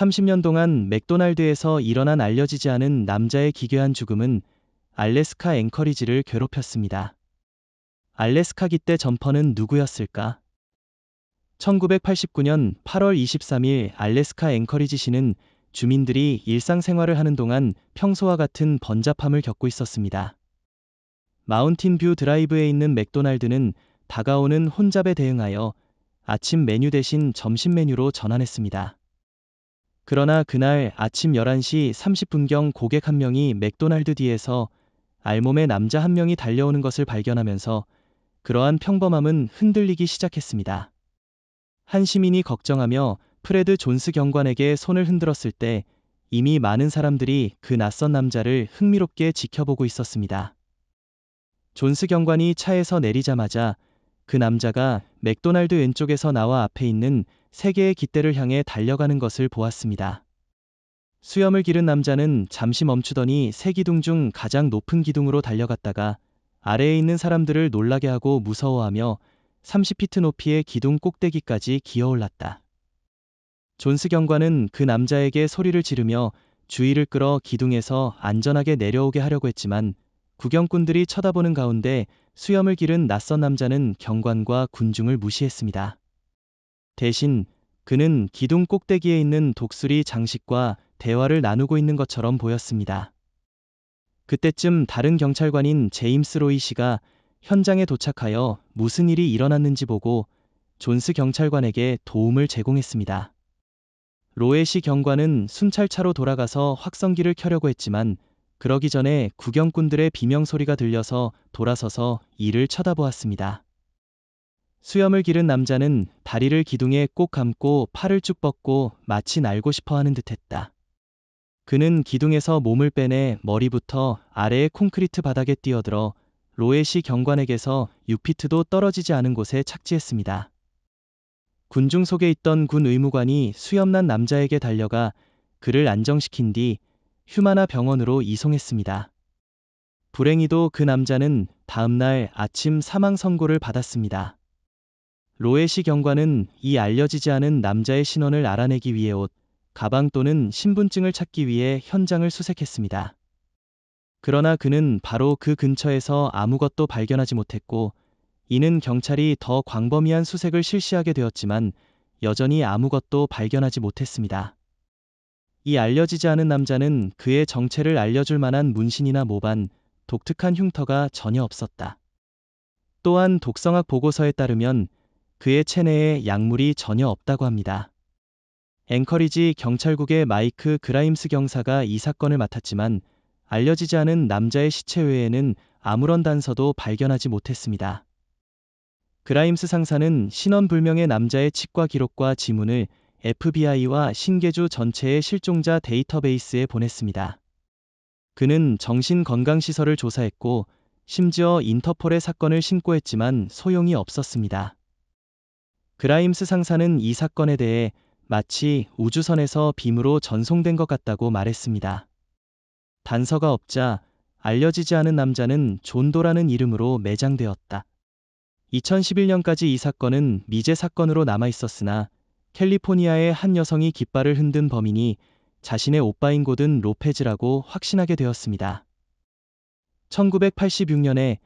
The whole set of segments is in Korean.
30년 동안 맥도날드에서 일어난 알려지지 않은 남자의 기괴한 죽음은 알래스카 앵커리지를 괴롭혔습니다. 알래스카 기대 점퍼는 누구였을까? 1989년 8월 23일 알래스카 앵커리지시는 주민들이 일상생활을 하는 동안 평소와 같은 번잡함을 겪고 있었습니다. 마운틴뷰 드라이브에 있는 맥도날드는 다가오는 혼잡에 대응하여 아침 메뉴 대신 점심 메뉴로 전환했습니다. 그러나 그날 아침 11시 30분경 고객 한 명이 맥도날드 뒤에서 알몸의 남자 한 명이 달려오는 것을 발견하면서 그러한 평범함은 흔들리기 시작했습니다. 한 시민이 걱정하며 프레드 존스 경관에게 손을 흔들었을 때 이미 많은 사람들이 그 낯선 남자를 흥미롭게 지켜보고 있었습니다. 존스 경관이 차에서 내리자마자 그 남자가 맥도날드 왼쪽에서 나와 앞에 있는 세 개의 깃대를 향해 달려가는 것을 보았습니다. 수염을 기른 남자는 잠시 멈추더니 세 기둥 중 가장 높은 기둥으로 달려갔다가 아래에 있는 사람들을 놀라게 하고 무서워하며 30피트 높이의 기둥 꼭대기까지 기어올랐다. 존스 경관은 그 남자에게 소리를 지르며 주의를 끌어 기둥에서 안전하게 내려오게 하려고 했지만 구경꾼들이 쳐다보는 가운데 수염을 기른 낯선 남자는 경관과 군중을 무시했습니다. 대신 그는 기둥 꼭대기에 있는 독수리 장식과 대화를 나누고 있는 것처럼 보였습니다. 그때쯤 다른 경찰관인 제임스 로이 씨가 현장에 도착하여 무슨 일이 일어났는지 보고 존스 경찰관에게 도움을 제공했습니다. 로에시 경관은 순찰차로 돌아가서 확성기를 켜려고 했지만 그러기 전에 구경꾼들의 비명소리가 들려서 돌아서서 이를 쳐다보았습니다. 수염을 기른 남자는 다리를 기둥에 꼭 감고 팔을 쭉 뻗고 마치 날고 싶어 하는 듯 했다. 그는 기둥에서 몸을 빼내 머리부터 아래의 콘크리트 바닥에 뛰어들어 로에시 경관에게서 6피트도 떨어지지 않은 곳에 착지했습니다. 군중 속에 있던 군 의무관이 수염난 남자에게 달려가 그를 안정시킨 뒤 휴마나 병원으로 이송했습니다. 불행히도 그 남자는 다음날 아침 사망 선고를 받았습니다. 로에시 경관은 이 알려지지 않은 남자의 신원을 알아내기 위해 옷, 가방 또는 신분증을 찾기 위해 현장을 수색했습니다. 그러나 그는 바로 그 근처에서 아무것도 발견하지 못했고 이는 경찰이 더 광범위한 수색을 실시하게 되었지만 여전히 아무것도 발견하지 못했습니다. 이 알려지지 않은 남자는 그의 정체를 알려줄 만한 문신이나 모반, 독특한 흉터가 전혀 없었다. 또한 독성학 보고서에 따르면 그의 체내에 약물이 전혀 없다고 합니다. 앵커리지 경찰국의 마이크 그라임스 경사가 이 사건을 맡았지만 알려지지 않은 남자의 시체 외에는 아무런 단서도 발견하지 못했습니다. 그라임스 상사는 신원불명의 남자의 치과 기록과 지문을 FBI와 신계주 전체의 실종자 데이터베이스에 보냈습니다. 그는 정신건강시설을 조사했고 심지어 인터폴의 사건을 신고했지만 소용이 없었습니다. 그라임스 상사는 이 사건에 대해 마치 우주선에서 빔으로 전송된 것 같다고 말했습니다. 단서가 없자 알려지지 않은 남자는 존도라는 이름으로 매장되었다. 2011년까지 이 사건은 미제 사건으로 남아 있었으나 캘리포니아의 한 여성이 깃발을 흔든 범인이 자신의 오빠인 고든 로페즈라고 확신하게 되었습니다. 1986년에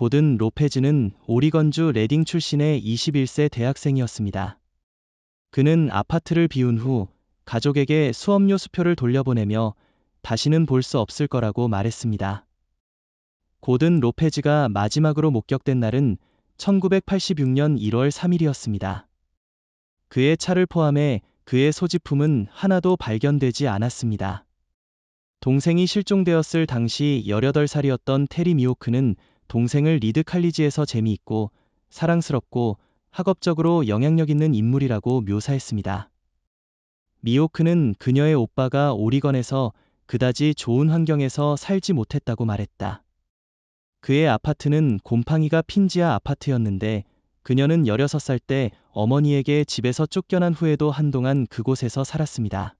고든 로페즈는 오리건주 레딩 출신의 21세 대학생이었습니다. 그는 아파트를 비운 후 가족에게 수업료 수표를 돌려보내며 다시는 볼 수 없을 거라고 말했습니다. 고든 로페즈가 마지막으로 목격된 날은 1986년 1월 3일이었습니다. 그의 차를 포함해 그의 소지품은 하나도 발견되지 않았습니다. 동생이 실종되었을 당시 18살이었던 테리 미호크는 동생을 리드 칼리지에서 재미있고 사랑스럽고 학업적으로 영향력 있는 인물이라고 묘사했습니다. 미호크는 그녀의 오빠가 오리건에서 그다지 좋은 환경에서 살지 못했다고 말했다. 그의 아파트는 곰팡이가 핀지아 아파트였는데 그녀는 16살 때 어머니에게 집에서 쫓겨난 후에도 한동안 그곳에서 살았습니다.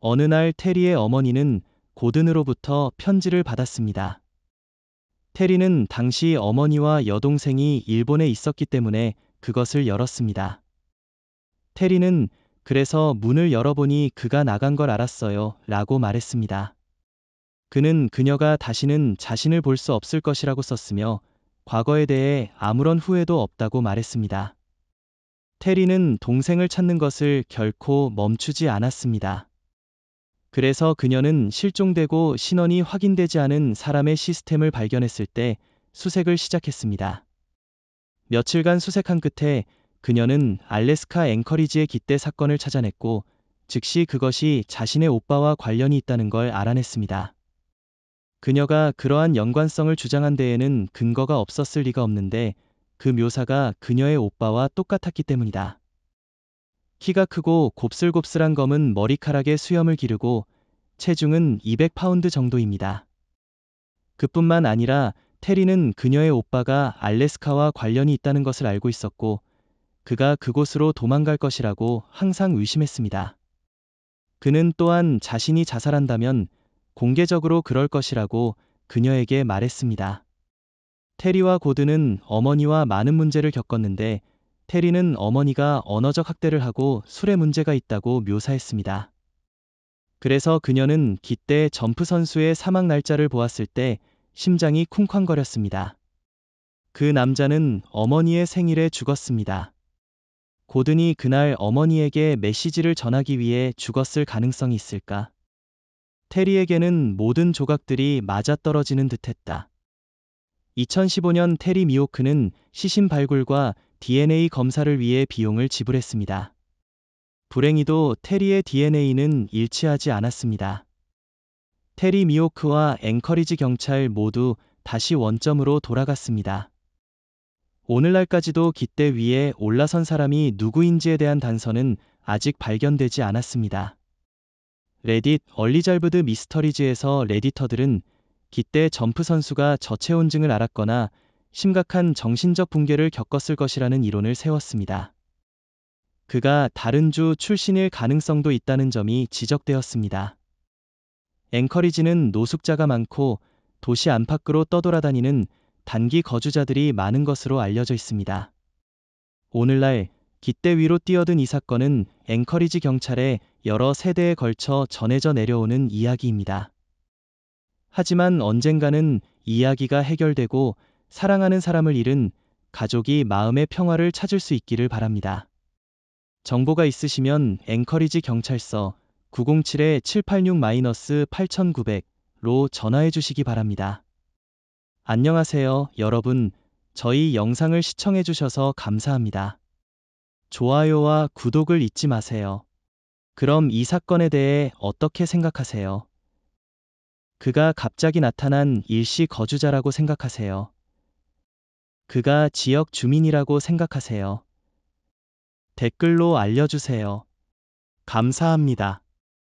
어느 날 테리의 어머니는 고든으로부터 편지를 받았습니다. 테리는 당시 어머니와 여동생이 일본에 있었기 때문에 그것을 열었습니다. 테리는 그래서 문을 열어보니 그가 나간 걸 알았어요. 라고 말했습니다. 그는 그녀가 다시는 자신을 볼 수 없을 것이라고 썼으며 과거에 대해 아무런 후회도 없다고 말했습니다. 테리는 동생을 찾는 것을 결코 멈추지 않았습니다. 그래서 그녀는 실종되고 신원이 확인되지 않은 사람의 시스템을 발견했을 때 수색을 시작했습니다. 며칠간 수색한 끝에 그녀는 알래스카 앵커리지의 깃대 사건을 찾아냈고 즉시 그것이 자신의 오빠와 관련이 있다는 걸 알아냈습니다. 그녀가 그러한 연관성을 주장한 데에는 근거가 없었을 리가 없는데 그 묘사가 그녀의 오빠와 똑같았기 때문이다. 키가 크고 곱슬곱슬한 검은 머리카락에 수염을 기르고 체중은 200파운드 정도입니다. 그뿐만 아니라 테리는 그녀의 오빠가 알래스카와 관련이 있다는 것을 알고 있었고 그가 그곳으로 도망갈 것이라고 항상 의심했습니다. 그는 또한 자신이 자살한다면 공개적으로 그럴 것이라고 그녀에게 말했습니다. 테리와 고드는 어머니와 많은 문제를 겪었는데 테리는 어머니가 언어적 학대를 하고 술에 문제가 있다고 묘사했습니다. 그래서 그녀는 기대 점프 선수의 사망 날짜를 보았을 때 심장이 쿵쾅거렸습니다. 그 남자는 어머니의 생일에 죽었습니다. 고든이 그날 어머니에게 메시지를 전하기 위해 죽었을 가능성이 있을까? 테리에게는 모든 조각들이 맞아떨어지는 듯했다. 2015년 테리 미호크는 시신 발굴과 DNA 검사를 위해 비용을 지불했습니다. 불행히도 테리의 DNA는 일치하지 않았습니다. 테리 미호크와 앵커리지 경찰 모두 다시 원점으로 돌아갔습니다. 오늘날까지도 깃대 위에 올라선 사람이 누구인지에 대한 단서는 아직 발견되지 않았습니다. 레딧 얼리잘브드 미스터리즈에서 레디터들은 깃대 점프 선수가 저체 온증을 앓았거나 심각한 정신적 붕괴를 겪었을 것이라는 이론을 세웠습니다. 그가 다른 주 출신일 가능성도 있다는 점이 지적되었습니다. 앵커리지는 노숙자가 많고 도시 안팎으로 떠돌아다니는 단기 거주자들이 많은 것으로 알려져 있습니다. 오늘날 깃대 위로 뛰어든 이 사건은 앵커리지 경찰의 여러 세대에 걸쳐 전해져 내려오는 이야기입니다. 하지만 언젠가는 이야기가 해결되고 사랑하는 사람을 잃은 가족이 마음의 평화를 찾을 수 있기를 바랍니다. 정보가 있으시면 앵커리지 경찰서 907-786-8900로 전화해 주시기 바랍니다. 안녕하세요, 여러분. 저희 영상을 시청해 주셔서 감사합니다. 좋아요와 구독을 잊지 마세요. 그럼 이 사건에 대해 어떻게 생각하세요? 그가 갑자기 나타난 일시 거주자라고 생각하세요? 그가 지역 주민이라고 생각하세요? 댓글로 알려주세요. 감사합니다.